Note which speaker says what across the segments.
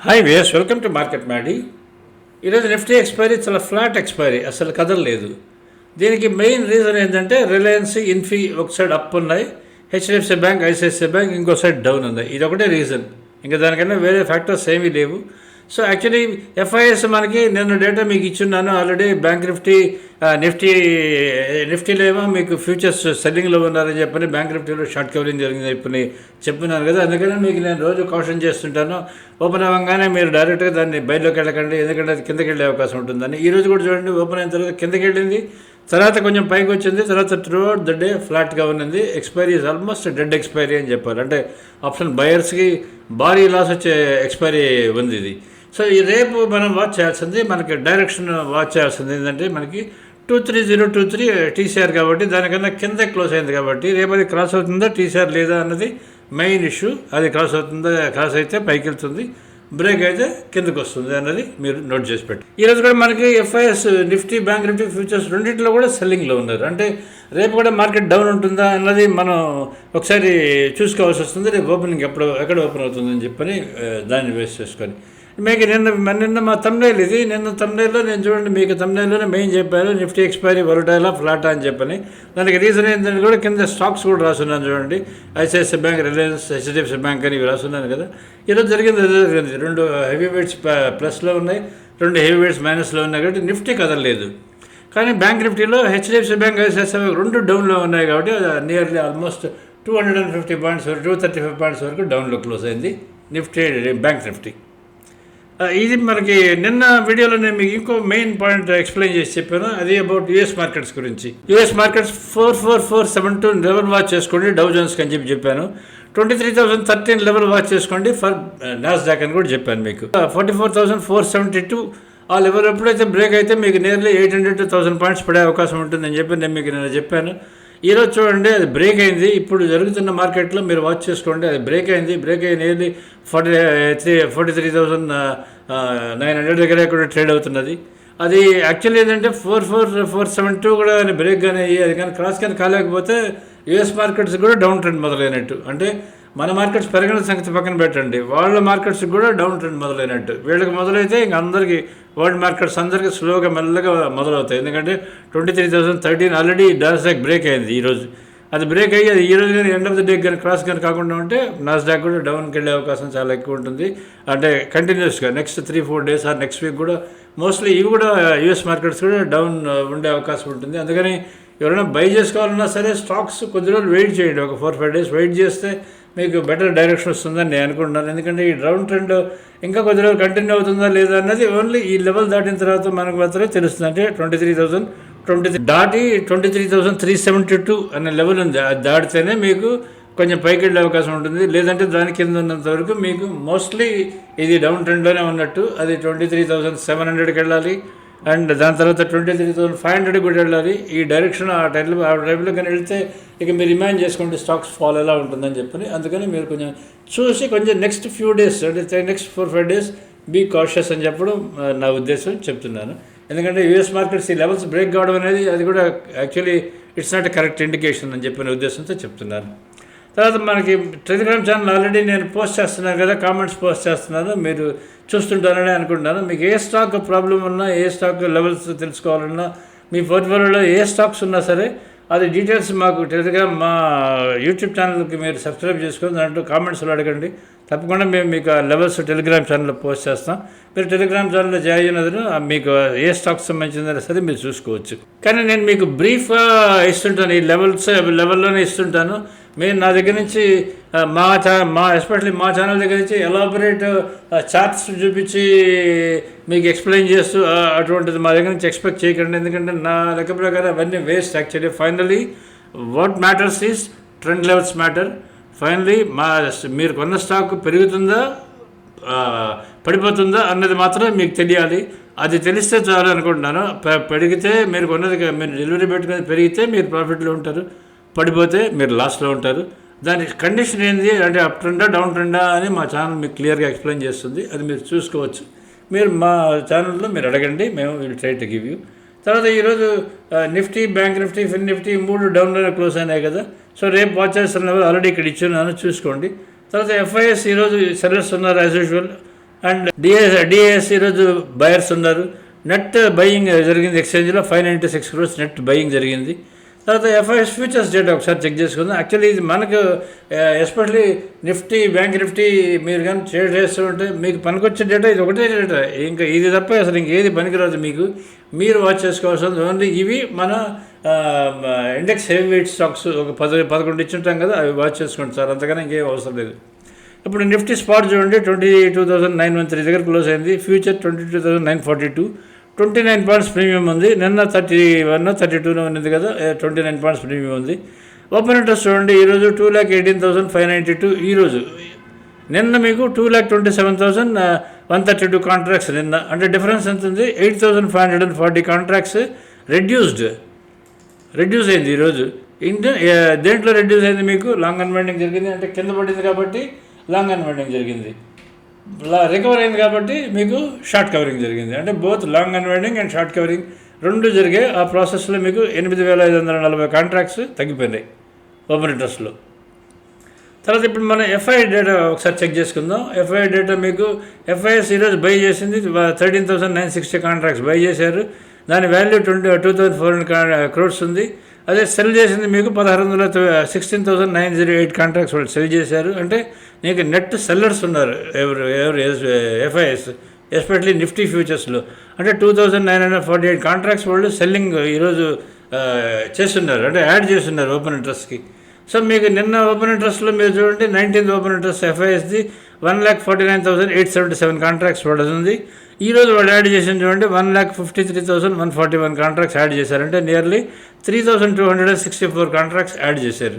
Speaker 1: Hi ways welcome to market Maddy ఈరోజు Nifty expiry చాలా flat expiry అసలు కదలలేదు దీనికి మెయిన్ రీజన్ ఏంటంటే రిలయన్స్ ఇన్ఫీ ఒక సైడ్ అప్ ఉన్నాయి హెచ్డిఎఫ్సి బ్యాంక్ ఐసిఐసిఐ బ్యాంక్ ఇంకో సైడ్ డౌన్ ఉంది ఇది ఒకటే రీజన్ ఇంకా దానికన్నా వేరే ఫ్యాక్టర్స్ ఏమీ లేవు సో యాక్చువల్లీ ఎఫ్ఐఎస్ మనకి నేను డేటా మీకు ఇచ్చున్నాను. ఆల్రెడీ బ్యాంక్ నిఫ్టీ నిఫ్టీ నిఫ్టీలో ఏమో మీకు ఫ్యూచర్స్ సెల్లింగ్లో ఉన్నారని చెప్పని బ్యాంక్ నిఫ్టీలో షార్ట్ కవరింగ్ జరిగిందని చెప్పని చెప్తున్నాను కదా. అందుకని మీకు నేను రోజు కాషన్ చేస్తుంటాను. ఓపెన్ అవ్వగానే మీరు డైరెక్ట్గా దాన్ని బయటలోకి వెళ్ళకండి. ఎందుకంటే అది కిందకి వెళ్ళే అవకాశం ఉంటుందని. ఈ రోజు కూడా చూడండి ఓపెన్ అయిన తర్వాత కిందకి వెళ్ళింది. తర్వాత కొంచెం పైకి వచ్చింది. తర్వాత త్రూ అవుట్ ద డే ఫ్లాట్గా ఉన్నది. Expiry is almost dead expiry అని చెప్పారు. అంటే ఆప్షన్ బయర్స్కి భారీ లాస్ వచ్చే ఎక్స్పైరీ ఉంది ఇది. సో ఈ రేపు మనం వాచ్ చేయాల్సింది మనకి డైరెక్షన్ వాచ్ చేయాల్సింది ఏంటంటే మనకి two three zero two three TCR కాబట్టి దానికన్నా కింద క్లోజ్ అయింది కాబట్టి రేపు అది క్రాస్ అవుతుందా టీసీఆర్ లేదా అన్నది మెయిన్ ఇష్యూ అది క్రాస్ అవుతుందా క్రాస్ అయితే పైకి వెళ్తుంది. బ్రేక్ అయితే కిందకు వస్తుంది అన్నది మీరు నోట్ చేసి పెట్టి ఈరోజు కూడా మనకి FIs Nifty bank Nifty futures రెండింటిలో కూడా సెల్లింగ్లో ఉన్నారు. అంటే రేపు కూడా మార్కెట్ డౌన్ ఉంటుందా అన్నది మనం ఒకసారి చూసుకోవాల్సి వస్తుంది. రేపు ఓపెనింగ్ ఎప్పుడు ఎక్కడ ఓపెన్ అవుతుందని చెప్పని దాన్ని వేస్ట్ చేసుకొని. మీకు నిన్న నిన్న మా తమ్నేలు ఇది. నిన్న తమ్నేల్లో నేను చూడండి మీకు తమ్నేల్లోనే మెయిన్ చెప్పాను నిఫ్టీ ఎక్స్పైరీ వరుటాలా ఫ్లాట్ అని చెప్పని. దానికి రీజన్ ఏంటంటే కూడా కింద స్టాక్స్ కూడా రాసున్నాను చూడండి. ICICI bank Reliance HDFC bank అని ఇవి రాసున్నాను కదా. ఈరోజు జరిగింది అదే జరిగింది. రెండు హెవీ వెయిట్స్ ప్లస్లో ఉన్నాయి రెండు హెవీ వెయిట్స్ మైనస్లో ఉన్నాయి కాబట్టి నిఫ్టీ కదలలేదు. కానీ బ్యాంక్ నిఫ్టీలో హెచ్డిఎఫ్సి బ్యాంక్ ఐసిఐసిఐ రెండు డౌన్లో ఉన్నాయి కాబట్టి nearly almost two hundred and fifty points వరకు టూ థర్టీ ఫైవ్ పాయింట్స్ వరకు డౌన్లో క్లోజ్ అయింది. నిఫ్టీ బ్యాంక్ నిఫ్టీ ఇది మనకి నిన్న వీడియోలో నేను మీకు ఇంకో మెయిన్ పాయింట్ ఎక్స్ప్లెయిన్ చేసి చెప్పాను. అది అబౌట్ యుఎస్ మార్కెట్స్ గురించి. US markets four four four seven two level watch చేసుకోండి డౌ జోన్స్ అని చెప్పి చెప్పాను. Twenty three thousand thirteen level watch చేసుకోండి ఫర్ నాస్డాక్ అని కూడా చెప్పాను మీకు. Forty four thousand four seventy two ఆ లెవెల్ ఎప్పుడైతే బ్రేక్ అయితే మీకు nearly eight hundred to thousand points పడే అవకాశం ఉంటుందని చెప్పి నేను మీకు నేను చెప్పాను. ఈరోజు చూడండి అది బ్రేక్ అయింది. ఇప్పుడు జరుగుతున్న మార్కెట్లో మీరు వాచ్ చేసుకోండి. అది బ్రేక్ అయింది. బ్రేక్ అయిన ఏది forty three forty three thousand nine hundred దగ్గర కూడా ట్రేడ్ అవుతున్నది. అది యాక్చువల్లీ ఏంటంటే four four four seven two కూడా బ్రేక్ కానీ అయ్యి అది కానీ క్రాస్ కానీ కాలేకపోతే యుఎస్ మార్కెట్స్ కూడా డౌన్ ట్రెండ్ మొదలైనట్టు. అంటే మన మార్కెట్స్ పెరగని సంగతి పక్కన పెట్టండి. వాళ్ళ మార్కెట్స్ కూడా డౌన్ ట్రెండ్ మొదలైనట్టు. వీళ్ళకి మొదలైతే ఇంక అందరికీ వరల్డ్ మార్కెట్స్ అందరికీ స్లోగా మెల్లగా మొదలవుతాయి. ఎందుకంటే twenty three thousand thirteen already Nasdaq break అయింది ఈరోజు అది బ్రేక్ అయ్యి అది ఈ రోజు కానీ ఎండ్ ఆఫ్ ద డే కానీ క్రాస్ కానీ కాకుండా ఉంటే నాస్డాక్ కూడా డౌన్కి వెళ్ళే అవకాశం చాలా ఎక్కువ ఉంటుంది. అంటే కంటిన్యూస్గా next three four days or next week కూడా మోస్ట్లీ ఇవి కూడా uh, యూఎస్ మార్కెట్స్ కూడా డౌన్ uh, ఉండే అవకాశం ఉంటుంది. అందుకని ఎవరైనా బై చేసుకోవాలన్నా సరే స్టాక్స్ కొద్ది రోజులు వెయిట్ చేయండి. ఒక ఫోర్ ఫైవ్ డేస్ వెయిట్ చేస్తే మీకు బెటర్ డైరెక్షన్ వస్తుందని నేను అనుకుంటున్నాను. ఎందుకంటే ఈ డౌన్ ట్రెండ్ ఇంకా కొద్ది రోజులు కంటిన్యూ అవుతుందా లేదా అన్నది ఓన్లీ ఈ లెవెల్ దాటిన తర్వాత మనకు మాత్రమే తెలుస్తుంది. అంటే twenty three thousand twenty three దాటి twenty three thousand three seventy two అనే లెవెల్ ఉంది. అది దాటితేనే మీకు కొంచెం పైకి వెళ్ళే అవకాశం ఉంటుంది. లేదంటే దాని కింద ఉన్నంత వరకు మీకు మోస్ట్లీ ఇది డౌన్ ట్రెండ్లోనే ఉన్నట్టు అది ట్వంటీ త్రీ థౌసండ్ సెవెన్ హండ్రెడ్కి వెళ్ళాలి. అండ్ దాని తర్వాత ట్వంటీ త్రీ థౌసండ్ ఫైవ్ హండ్రెడ్కి కూడా వెళ్ళాలి. ఈ డైరెక్షన్ ఆ టైంలో ఆ టైంలో కానీ వెళ్తే ఇక మీరు ఇమాజిన్ చేసుకోండి స్టాక్స్ ఫాల్ ఎలా ఉంటుందని చెప్పని. అందుకని మీరు కొంచెం చూసి కొంచెం నెక్స్ట్ ఫ్యూ డేస్ అంటే next four five days be cautious అని చెప్పడం నా ఉద్దేశం చెప్తున్నాను. ఎందుకంటే యూఎస్ మార్కెట్స్ ఈ లెవెల్స్ బ్రేక్ కావడం అనేది అది కూడా actually it's not correct indication అని చెప్పిన ఉద్దేశంతో చెప్తున్నాను. తర్వాత మనకి టెలిగ్రామ్ ఛానల్ ఆల్రెడీ నేను పోస్ట్ చేస్తున్నాను కదా కామెంట్స్ పోస్ట్ చేస్తున్నాను. మీరు చూస్తుంటారని అనుకుంటున్నాను. మీకు ఏ స్టాక్ ప్రాబ్లం ఉన్నా ఏ స్టాక్ లెవెల్స్ తెలుసుకోవాలన్నా మీ పోర్ట్ఫోలియోలో ఏ స్టాక్స్ ఉన్నా సరే అది డీటెయిల్స్ మాకు టెలిగ్రామ్ మా యూట్యూబ్ ఛానల్కి మీరు సబ్స్క్రైబ్ చేసుకొని దాంట్లో కామెంట్స్లో అడగండి. తప్పకుండా మేము మీకు ఆ లెవెల్స్ టెలిగ్రామ్ ఛానల్లో పోస్ట్ చేస్తాం. మీరు టెలిగ్రామ్ ఛానల్లో జాయిన్ అయినది మీకు ఏ స్టాక్స్ సంబంధించిందో సరే మీరు చూసుకోవచ్చు. కానీ నేను మీకు బ్రీఫ్గా ఇస్తుంటాను. ఈ లెవెల్స్ లెవెల్లోనే ఇస్తుంటాను. మీరు నా దగ్గర నుంచి మా ఛా మా ఎస్పెషల్లీ మా ఛానల్ దగ్గర నుంచి ఎలాబరేట్ చార్ట్స్ చూపించి మీకు ఎక్స్ప్లెయిన్ చేస్తూ అటువంటిది మా దగ్గర నుంచి ఎక్స్పెక్ట్ చేయకండి. ఎందుకంటే నా లెక్క ప్రకారం అవన్నీ waste actually finally what matters is trend levels matter finally మా మీరు కొన్న స్టాక్ పెరుగుతుందా? పడిపోతుందా అన్నది మాత్రమే మీకు తెలియాలి. అది తెలిస్తే చాలు అనుకుంటున్నాను. పెరిగితే మీరు కొన్నది మీరు డెలివరీ పెట్టుకుని పెరిగితే మీరు ప్రాఫిట్లో ఉంటారు. పడిపోతే మీరు లాస్ట్లో ఉంటారు. దాని కండిషన్ ఏంది అంటే అప్ ట్రెండా డౌన్ ట్రెండా అని మా ఛానల్ మీకు క్లియర్గా ఎక్స్ప్లెయిన్ చేస్తుంది. అది మీరు చూసుకోవచ్చు. మీరు మా ఛానల్లో మీరు అడగండి మేము will try to give you. తర్వాత ఈరోజు Nifty bank Nifty fin Nifty మూడు డౌన్లోనే క్లోజ్ అయినాయి కదా. సో రేపు వాచ్ చేస్తున్న ఆల్రెడీ ఇక్కడ ఇచ్చున్నాను చూసుకోండి. తర్వాత ఎఫ్ఐఎస్ ఈరోజు సెల్లర్స్ ఉన్నారు as usual and DIs DIs ఈరోజు బయర్స్ ఉన్నారు. నెట్ బయింగ్ జరిగింది ఎక్స్చేంజ్లో five ninety six crores net buying జరిగింది. తర్వాత ఎఫ్ఐఎస్ ఫ్యూచర్స్ డేటా ఒకసారి చెక్ చేసుకుందాం. యాక్చువల్లీ ఇది మనకు ఎస్పెషలీ నిఫ్టీ బ్యాంక్ నిఫ్టీ మీరు కానీ ట్రేడ్ చేస్తుంటే మీకు పనికొచ్చే డేటా ఇది ఒకటే డేటా ఇంకా ఇది తప్ప అసలు ఇంకేది పనికిరాదు మీకు. మీరు వాచ్ చేసుకోవాల్సింది ఓన్లీ ఇవి మన ఇండెక్స్ హెవీ వెయిట్ స్టాక్స్ ఒక పది పదకొండు ఇచ్చుంటాం కదా అవి వాచ్ చేసుకోండి సార్. అంతకన్నా ఇంకేం అవసరం లేదు. ఇప్పుడు నిఫ్టీ స్పాట్ చూడండి twenty two thousand nine one three దగ్గర క్లోజ్ అయింది. Future twenty two thousand nine forty two twenty nine points premium ఉంది. నిన్న థర్టీ వన్ థర్టీ టూనో ఉన్నది కదా ట్వంటీ నైన్ పాయింట్స్ ప్రీమియం ఉంది. ఓపెన్ ఇంట్రెస్ట్ చూడండి ఈరోజు two lakh eighteen thousand five ninety two ఈరోజు నిన్న మీకు two lakh twenty seven thousand one thirty two contracts నిన్న. అంటే డిఫరెన్స్ ఎంత ఉంది? Eight thousand five hundred and forty contracts reduced reduce అయింది ఈరోజు ఇంటి దేంట్లో రెడ్యూస్ అయింది మీకు? లాంగ్ అన్వైండింగ్ జరిగింది. అంటే కింద పడింది కాబట్టి లాంగ్ అన్వైండింగ్ జరిగింది. రికవర్ అయింది కాబట్టి మీకు షార్ట్ కవరింగ్ జరిగింది. అంటే both long unwinding and short covering రెండు జరిగే ఆ ప్రాసెస్లో మీకు ఎనిమిది వేల ఐదు వందల నలభై కాంట్రాక్ట్స్ తగ్గిపోయినాయి ఓపెన్ ఇంట్రెస్ట్లో తర్వాత ఇప్పుడు మనం ఎఫ్ఐ డేటా ఒకసారి చెక్ చేసుకుందాం. ఎఫ్ఐ డేటా మీకు ఎఫ్ఐఎస్ ఈరోజు బై చేసింది. Thirteen thousand nine sixty contracts buy చేశారు. దాని value twenty two thousand four hundred crores ఉంది. అదే సెల్ చేసింది మీకు పదహారు వందల sixteen thousand nine zero eight contracts వాళ్ళు సెల్ చేశారు. అంటే నీకు నెట్ సెల్లర్స్ ఉన్నారు ఎవరు ఎవరు ఎఫ్ఐఎస్ ఎస్పెషలీ నిఫ్టీ ఫ్యూచర్స్లో అంటే two thousand nine hundred forty eight contracts వాళ్ళు సెల్లింగ్ ఈరోజు చేస్తున్నారు. అంటే యాడ్ చేస్తున్నారు ఓపెన్ ఇంట్రెస్ట్కి సో మీకు నిన్న ఓపెన్ ఇంట్రెస్ట్లో మీరు చూడండి nineteenth open interest ఎఫ్ఐఎస్ది one lakh forty nine thousand eight seventy seven contracts పడుతుంది ఈ రోజు వాళ్ళు యాడ్ చేసిన చూడండి one lakh fifty three thousand one forty one contracts add చేశారంటే nearly three thousand two hundred and sixty four contracts add చేశారు.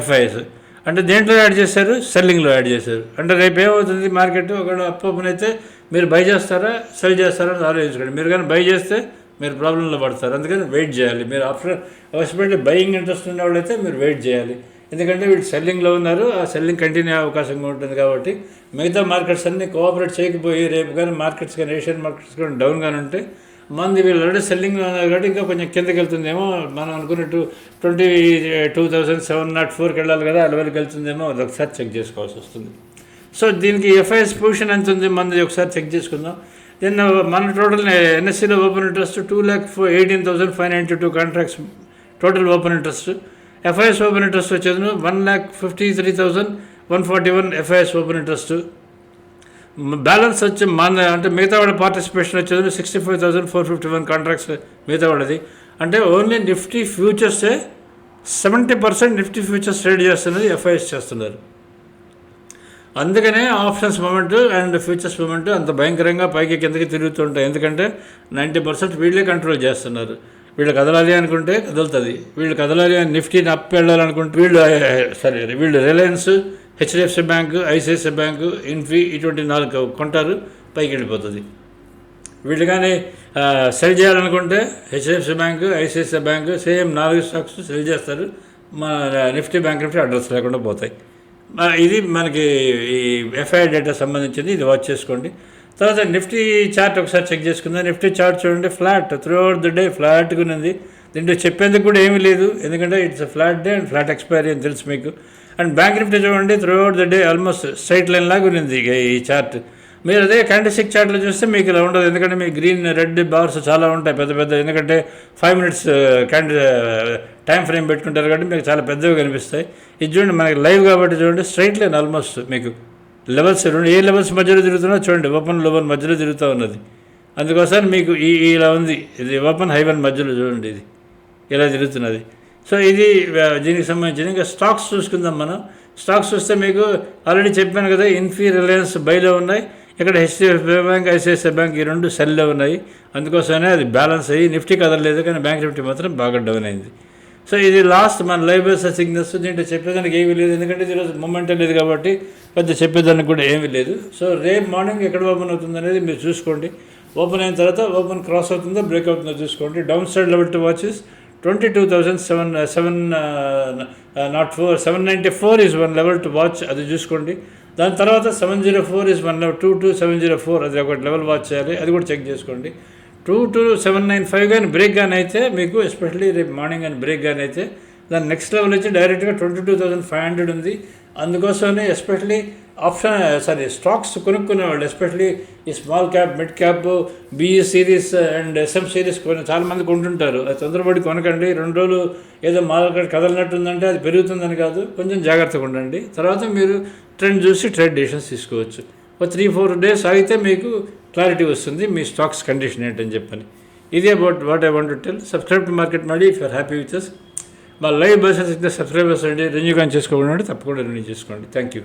Speaker 1: FIs అంటే దేంట్లో యాడ్ చేశారు? సెల్లింగ్లో యాడ్ చేశారు. అంటే రేపు ఏమవుతుంది మార్కెట్? ఒకవేళ అప్ ఓపెన్ అయితే మీరు బై చేస్తారా సెల్ చేస్తారా అని ఆలోచించుకోండి. మీరు కానీ బై చేస్తే మీరు ప్రాబ్లంలో పడతారు. అందుకని వెయిట్ చేయాలి. మీరు ఆఫ్టర్ అవసరపడి బయింగ్ ఇంట్రెస్ట్ ఉన్న వాళ్ళైతే మీరు వెయిట్ చేయాలి. ఎందుకంటే వీళ్ళు సెల్లింగ్లో ఉన్నారు ఆ సెల్లింగ్ కంటిన్యూ అయ్యే అవకాశం ఉంటుంది కాబట్టి మిగతా మార్కెట్స్ అన్నీ కోఆపరేట్ చేయకపోయి రేపు కానీ మార్కెట్స్ కానీ ఏషియన్ మార్కెట్స్ కానీ డౌన్ కానీ ఉంటే మంది వీళ్ళు ఆల్రెడీ సెల్లింగ్లో ఉన్నారు కాబట్టి ఇంకా కొంచెం కిందకి వెళ్తుందేమో మనం అనుకున్నట్టు twenty two thousand seven nought ఫోర్కి వెళ్ళాలి కదా ఆ లెవెల్కి వెళ్తుందేమో అది ఒకసారి చెక్ చేసుకోవాల్సి వస్తుంది. సో దీనికి ఎఫ్ఐఎస్ పొజిషన్ ఎంత ఉంది మనది ఒకసారి చెక్ చేసుకుందాం. నిన్న మన total ఎన్ఎస్సీలో open interest two lakh four eighteen thousand five ninety two contracts total open interest. FIs open interest వచ్చేది one lakh fifty three thousand one forty one FIs open interest balance వచ్చి మన అంటే మిగతా వాళ్ళ participation వచ్చేది sixty five thousand four fifty one contracts మిగతా వాళ్ళది. అంటే only Nifty ఫ్యూచర్సే seventy percent nifty futures trade చేస్తున్నది ఎఫ్ఐఎస్ చేస్తున్నారు. అందుకనే options moment and futures moment అంత భయంకరంగా పైకి కిందకి తిరుగుతుంటాయి ఎందుకంటే నైంటీ పర్సెంట్ వీళ్ళే కంట్రోల్ చేస్తున్నారు. వీళ్ళు కదలాలి అనుకుంటే కదులుతుంది. వీళ్ళు కదలాలి అని నిఫ్టీని అప్ వెళ్ళాలనుకుంటే వీళ్ళు సరే వీళ్ళు Reliance HDFC bank ICICI bank Infy ఇటువంటి నాలుగు కొంటారు పైకి వెళ్ళిపోతుంది. వీళ్ళు కానీ సెల్ చేయాలనుకుంటే HDFC bank ICICI bank same నాలుగు స్టాక్స్ సెల్ చేస్తారు. మన నిఫ్టీ బ్యాంక్ నిఫ్టీ అడ్రస్ లేకుండా పోతాయి. ఇది మనకి ఈ ఎఫ్ఐ డేటా సంబంధించింది ఇది వాచ్ చేసుకోండి. తర్వాత నిఫ్టీ చార్ట్ ఒకసారి చెక్ చేసుకుందాం. నిఫ్టీ చార్ట్ చూడండి flat throughout the day ఫ్లాట్గా ఉన్నది. దీంట్లో చెప్పేందుకు కూడా ఏమీ లేదు. ఎందుకంటే it's flat day and flat expiry అని తెలుసు మీకు. అండ్ బ్యాంక్ నిఫ్టీ చూడండి throughout the day almost straight line లాగా ఉన్నది ఇక ఈ చార్ట్. మీరు అదే క్యాండిస్టిక్ చార్ట్లో చూస్తే మీకు ఇలా ఉండదు. ఎందుకంటే మీకు గ్రీన్ రెడ్ బార్స్ చాలా ఉంటాయి పెద్ద పెద్ద. ఎందుకంటే five minutes candle time frame పెట్టుకుంటారు కాబట్టి మీకు చాలా పెద్దవి కనిపిస్తాయి. ఇది చూడండి మనకి లైవ్ కాబట్టి చూడండి స్ట్రైట్ లైన్ ఆల్మోస్ట్ మీకు. లెవెల్స్ రెండు ఏ లెవెల్స్ మధ్యలో తిరుగుతున్నా చూడండి ఓపెన్ లెవెన్ మధ్యలో తిరుగుతూ ఉన్నది. అందుకోసం మీకు ఈ ఇలా ఉంది. ఇది ఓపెన్ హైవెన్ మధ్యలో చూడండి ఇది. ఇలా తిరుగుతున్నది. సో ఇది దీనికి సంబంధించిన ఇంకా స్టాక్స్ చూసుకుందాం మనం. స్టాక్స్ చూస్తే మీకు ఆల్రెడీ చెప్పాను కదా ఇన్ఫీ రిలయన్స్ బైలో ఉన్నాయి. ఇక్కడ హెచ్డిఎఫ్సి బ్యాంక్ ఐసిఐసిఐ బ్యాంక్ ఈ రెండు సెల్లో ఉన్నాయి. అందుకోసమే అది బ్యాలెన్స్ అయ్యి నిఫ్టీ కదలలేదు కానీ బ్యాంక్ నిఫ్టీ మాత్రం బాగా డౌన్ అయింది. సో ఇది లాస్ట్ మన లైవ్ సిగ్నల్స్ దీంట్లో చెప్పేదానికి ఏమీ లేదు. ఎందుకంటే ఈరోజు మూమెంట్ లేదు కాబట్టి పెద్ద చెప్పేదానికి కూడా ఏమీ లేదు. సో రేపు మార్నింగ్ ఎక్కడ ఓపెన్ అవుతుంది అనేది మీరు చూసుకోండి. ఓపెన్ అయిన తర్వాత ఓపెన్ క్రాస్ అవుతుందో బ్రేక్ అవుతుందో చూసుకోండి. Down side level to watch is twenty two thousand seven seven nought four seven ninety four is one level to watch అది చూసుకోండి. దాని తర్వాత seven zero four is one level two two seven zero four అది ఒకటి level watch చేయాలి. అది కూడా check చేసుకోండి. Two two seven nine five కానీ బ్రేక్ కానీ అయితే మీకు ఎస్పెషల్లీ రేపు మార్నింగ్ కానీ బ్రేక్ కానీ అయితే దాని నెక్స్ట్ లెవెల్ వచ్చి డైరెక్ట్గా twenty two thousand five hundred ఉంది. అందుకోసమే ఎస్పెషలీ ఆప్షన్ సారీ స్టాక్స్ కొనుక్కునే వాళ్ళు ఎస్పెషలీ ఈ small cap mid cap BE series and SM series కొన్ని చాలామంది కొంటుంటారు. అది తొందరపడి కొనకండి. రెండు రోజులు ఏదో మార్కెట్ కదలనట్టుందంటే అది పెరుగుతుందని కాదు. కొంచెం జాగ్రత్తగా ఉండండి. తర్వాత మీరు ట్రెండ్ చూసి ట్రేడ్ డెసిషన్స్ తీసుకోవచ్చు. త్రీ ఫోర్ డేస్ ఆగితే మీకు క్లారిటీ వస్తుంది మీ స్టాక్స్ కండిషన్ ఏంటని చెప్పని. ఇది about what I want tell subscribe to market మాడి ఇఫ్ యూర్ హ్యాపీ విత్ మా లైవ్ బసెస్ అయితే సబ్స్క్రైబర్స్ అండి రెన్యూ కానీ చేసుకోకుండా తప్పకుండా రెన్యూ చేసుకోండి. Thank you